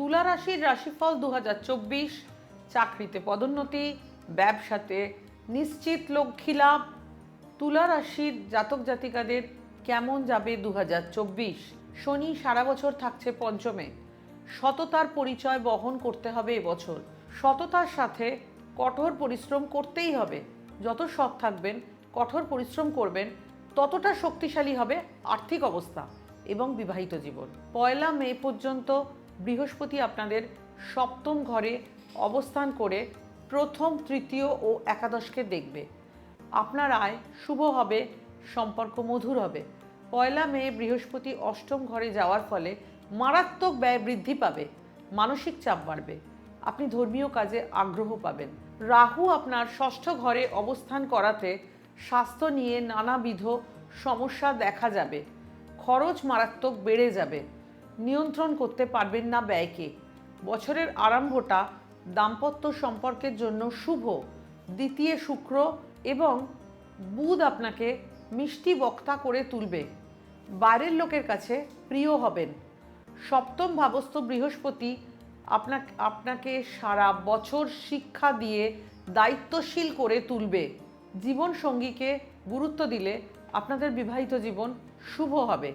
তুলা রাশির রাশিফল দু হাজার চব্বিশ, চাকরিতে পদোন্নতি, ব্যবসাতে নিশ্চিত লক্ষ্মী লাভ। তুলা রাশির জাতক জাতিকাদের কেমন যাবে দু হাজার চব্বিশ? শনি সারা বছর থাকছে পঞ্চমে। সততার পরিচয় বহন করতে হবে এবছর। সততার সাথে কঠোর পরিশ্রম করতেই হবে। যত সৎ থাকবেন, কঠোর পরিশ্রম করবেন, ততটা শক্তিশালী হবে আর্থিক অবস্থা এবং বিবাহিত জীবন। পয়লা মে পর্যন্ত বৃহস্পতি আপনাদের সপ্তম ঘরে অবস্থান করে প্রথম, তৃতীয় ও একাদশকে দেখবে। আপনার আয় শুভ হবে, সম্পর্ক মধুর হবে। পয়লা মে বৃহস্পতি অষ্টম ঘরে যাওয়ার ফলে মারাত্মক ব্যয় বৃদ্ধি পাবে, মানসিক চাপ বাড়বে, আপনি ধর্মীয় কাজে আগ্রহ পাবেন। রাহু আপনার ষষ্ঠ ঘরে অবস্থান করাতে স্বাস্থ্য নিয়ে নানাবিধ সমস্যা দেখা যাবে, খরচ মারাত্মক বেড়ে যাবে। নিয়ন্ত্রণ করতে পারবেন না ব্যয়কে। বছরের আরম্ভটা দাম্পত্য সম্পর্কের জন্য শুভ। দ্বিতীয় শুক্র এবং বুধ আপনাকে মিষ্টি বক্তা করে তুলবে। বাইরের লোকের কাছে প্রিয় হবেন। সপ্তম ভাবস্থ বৃহস্পতি আপনাকে আপনাকে সারা বছর শিক্ষা দিয়ে দায়িত্বশীল করে তুলবে। জীবন সঙ্গীকে গুরুত্ব দিলে আপনাদের বিবাহিত জীবন শুভ হবে।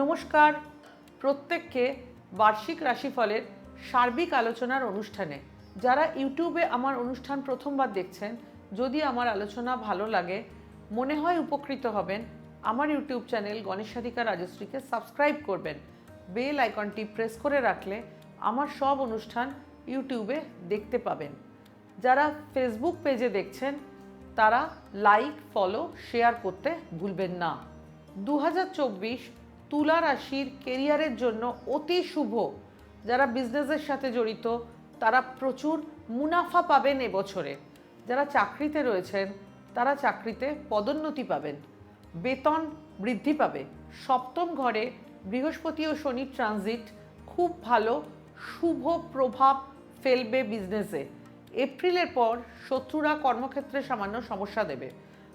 নমস্কার। প্রত্যেককে বার্ষিক রাশিফলের সার্বিক আলোচনার অনুষ্ঠানে। যারা ইউটিউবে আমার অনুষ্ঠান প্রথমবার দেখছেন, যদি আমার আলোচনা ভালো লাগে, মনে হয় উপকৃত হবেন, আমার ইউটিউব চ্যানেল গণেশাধিকা রাজশ্রীকে সাবস্ক্রাইব করবেন। বেল আইকনটি প্রেস করে রাখলে আমার সব অনুষ্ঠান ইউটিউবে দেখতে পাবেন। যারা ফেসবুক পেজে দেখছেন, তারা লাইক, ফলো, শেয়ার করতে ভুলবেন না। দু হাজার চব্বিশ তুলা রাশির কেরিয়ারের জন্য অতি শুভ। যারা বিজনেসের সাথে জড়িত, তারা প্রচুর মুনাফা পাবেন এবছরে। যারা চাকরিতে রয়েছেন, তারা চাকরিতে পদোন্নতি পাবেন। বেতন বৃদ্ধি পাবে। সপ্তম ঘরে বৃহস্পতি ও শনি ট্রানজিট খুব ভালো, শুভ প্রভাব ফেলবে বিজনেসে এপ্রিলের পর শত্রুরা কর্মক্ষেত্রে সামান্য সমস্যা দেবে।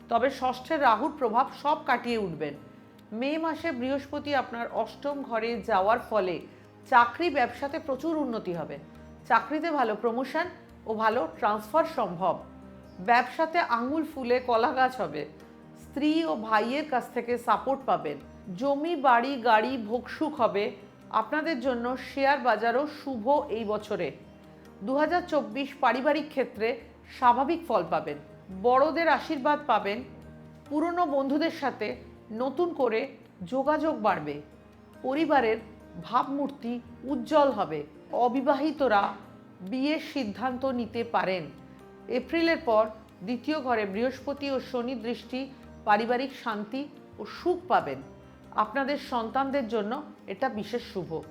তবে ষষ্ঠের রাহুর প্রভাব সব কাটিয়ে উঠবেন। মে মাসে বৃহস্পতি আপনার অষ্টম ঘরে যাওয়ার ফলে চাকরি ব্যবসাতে প্রচুর উন্নতি হবে। চাকরিতে ভালো প্রমোশন ও ভালো ট্রান্সফার সম্ভব। ব্যবসাতে আঙুল ফুলে কলা গাছ হবে। স্ত্রী ও ভাইয়ের কাছ থেকে সাপোর্ট পাবেন। জমি, বাড়ি, গাড়ি ভোগসুখ হবে। আপনাদের জন্য শেয়ার বাজারও শুভ এই বছরে। দু হাজার চব্বিশ পারিবারিক ক্ষেত্রে স্বাভাবিক ফল পাবেন। বড়দের আশীর্বাদ পাবেন। পুরনো বন্ধুদের সাথে নতুন করে যোগাযোগ বাড়বে। পরিবারের ভাবমূর্তি উজ্জ্বল হবে। অবিবাহিতরা বিয়ের সিদ্ধান্ত নিতে পারেন। এপ্রিলের পর দ্বিতীয় ঘরে বৃহস্পতি ও শনি দৃষ্টি পারিবারিক শান্তি ও সুখ পাবেন। আপনাদের সন্তানদের জন্য এটা বিশেষ শুভ।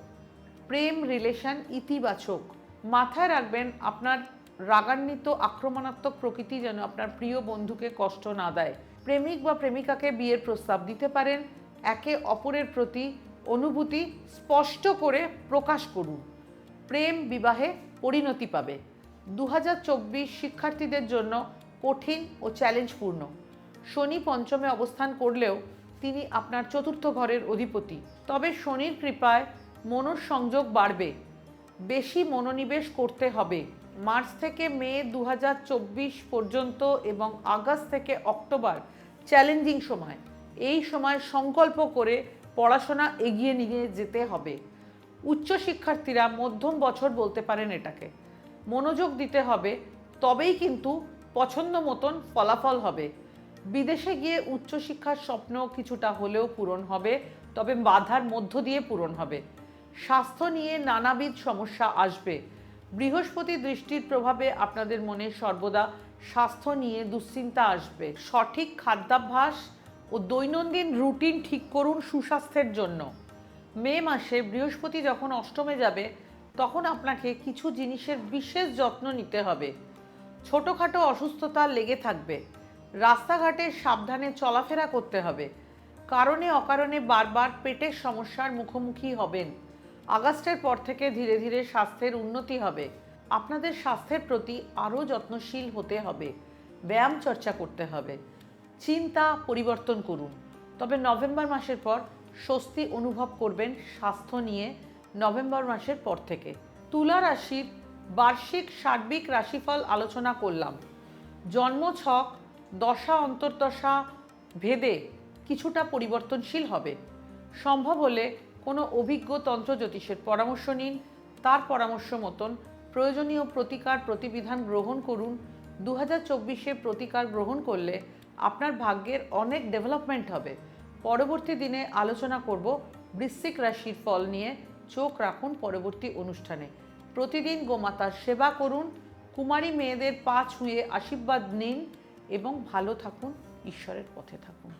প্রেম রিলেশন ইতিবাচক। মাথায় রাখবেন আপনার রাগান্বিত, আক্রমণাত্মক প্রকৃতি যেন আপনার প্রিয় বন্ধুকে কষ্ট না দেয়। প্রেমিক বা প্রেমিকাকে বিয়ের প্রস্তাব দিতে পারেন। একে অপরের প্রতি অনুভূতি স্পষ্ট করে প্রকাশ করুন। প্রেম বিবাহে পরিণতি পাবে। দু হাজার চব্বিশ শিক্ষার্থীদের জন্য কঠিন ও চ্যালেঞ্জপূর্ণ। শনি পঞ্চমে অবস্থান করলেও তিনি আপনার চতুর্থ ঘরের অধিপতি। তবে শনির কৃপায় মনঃসংযোগ বাড়বে। বেশি মনোনিবেশ করতে হবে। মার্চ থেকে মে দু হাজার চব্বিশ পর্যন্ত এবং আগস্ট থেকে অক্টোবর চ্যালেঞ্জিং সময়। এই সময় সংকল্প করে পড়াশোনা এগিয়ে নিয়ে যেতে হবে। উচ্চ শিক্ষার্থীরা মধ্যম বছর বলতে পারেন এটাকে। মনোযোগ দিতে হবে, তবেই কিন্তু পছন্দ মতন ফলাফল হবে। বিদেশে গিয়ে উচ্চশিক্ষার স্বপ্ন কিছুটা হলেও পূরণ হবে, তবে বাধার মধ্য দিয়ে পূরণ হবে। স্বাস্থ্য নিয়ে নানাবিধ সমস্যা আসবে। বৃহস্পতি দৃষ্টির প্রভাবে আপনাদের মনে সর্বদা স্বাস্থ্য নিয়ে দুশ্চিন্তা আসবে। সঠিক খাদ্যাভ্যাস ও দৈনন্দিন রুটিন ঠিক করুন সুস্বাস্থ্যের জন্য। মে মাসে বৃহস্পতি যখন অষ্টমে যাবে, তখন আপনাকে কিছু জিনিসের বিশেষ যত্ন নিতে হবে। ছোটোখাটো অসুস্থতা লেগে থাকবে। রাস্তাঘাটে সাবধানে চলাফেরা করতে হবে। কারণে অকারণে বারবার পেটের সমস্যার মুখোমুখি হবেন। আগস্টের পর থেকে ধীরে ধীরে স্বাস্থ্যের উন্নতি হবে। আপনাদের স্বাস্থ্যের প্রতি আরও যত্নশীল হতে হবে। ব্যায়াম চর্চা করতে হবে। চিন্তা পরিবর্তন করুন। তবে নভেম্বর মাসের পর স্বস্তি অনুভব করবেন স্বাস্থ্য নিয়ে নভেম্বর মাসের পর থেকে। তুলা রাশির বার্ষিক সার্বিক রাশিফল আলোচনা করলাম। জন্মছক দশা, অন্তর্দশা ভেদে কিছুটা পরিবর্তনশীল হবে। সম্ভব হলে কোনো অভিজ্ঞ তন্ত্র জ্যোতিষের পরামর্শ নিন। তার পরামর্শ মতন প্রয়োজনীয় প্রতিকার প্রতিবিধান গ্রহণ করুন। দু হাজার চব্বিশে প্রতিকার গ্রহণ করলে আপনার ভাগ্যের অনেক ডেভেলপমেন্ট হবে। পরবর্তী দিনে আলোচনা করব বৃশ্চিক রাশির ফল নিয়ে। চোখ রাখুন পরবর্তী অনুষ্ঠানে। প্রতিদিন গোমাতার সেবা করুন। কুমারী মেয়েদের পা ছুঁয়ে আশীর্বাদ নিন এবং ভালো থাকুন, ঈশ্বরের পথে থাকুন।